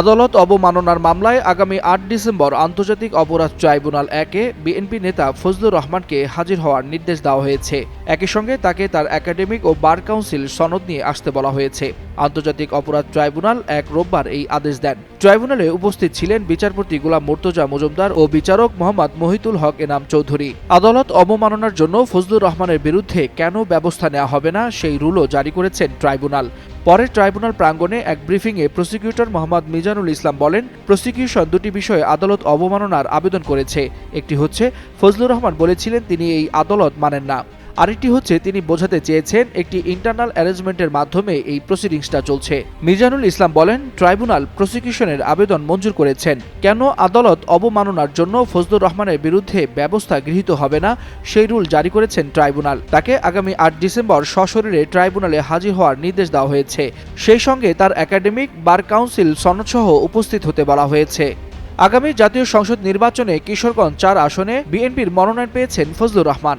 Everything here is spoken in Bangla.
আদালত অবমাননার মামলায় আগামী আট ডিসেম্বর আন্তর্জাতিক অপরাধ ট্রাইব্যুনাল একে বিএনপি নেতা ফজলুর রহমানকে হাজির হওয়ার নির্দেশ দেওয়া হয়েছে। একই সঙ্গে তাকে তার একাডেমিক ও বার কাউন্সিল সনদ নিয়ে আসতে বলা হয়েছে। আন্তর্জাতিক অপরাধ ট্রাইব্যুনাল এক রোববার এই আদেশ দেন। ট্রাইব্যুনালে উপস্থিত ছিলেন বিচারপতি গোলাম মোর্তজা মজুমদার ও বিচারক মোহাম্মদ মহিতুল হক এনাম চৌধুরী। আদালত অবমাননার জন্য ফজলুর রহমানের বিরুদ্ধে কেন ব্যবস্থা নেওয়া হবে না সেই রুলও জারি করেছেন ট্রাইব্যুনাল। পরে ট্রাইব্যুনাল প্রাঙ্গণে এক ব্রিফিংয়ে প্রসিকিউটর মোহাম্মদ মিজানুল ইসলাম বলেন, প্রসিকিউশন দুটি বিষয়ে আদালত অবমাননার আবেদন করেছে। একটি হচ্ছে, ফজলুর রহমান বলেছিলেন, তিনি এই আদালত মানেন না। আরেকটি হচ্ছে তিনি বোঝাতে চেয়েছেন একটি ইন্টারনাল অ্যারেঞ্জমেন্টের মাধ্যমে এই প্রসিডিংসটা চলছে। মিজানুল ইসলাম বলেন ট্রাইব্যুনাল প্রসিকিউশনের আবেদন মঞ্জুর করেছেন। কেন আদালত অবমাননার জন্য ফজলুর রহমানের বিরুদ্ধে ব্যবস্থা গৃহীত হবে না, সেই রুল জারি করেছেন ট্রাইব্যুনাল তাকে আগামী আট ডিসেম্বর সশরীরে ট্রাইব্যুনালে হাজির হওয়ার নির্দেশ দেওয়া হয়েছে। সেই সঙ্গে তার একাডেমিক বার কাউন্সিল সনদসহ উপস্থিত হতে বলা হয়েছে। আগামী জাতীয় সংসদ নির্বাচনে কিশোরগঞ্জ চার আসনে বিএনপির মনোনয়ন পেয়েছেন ফজলুর রহমান।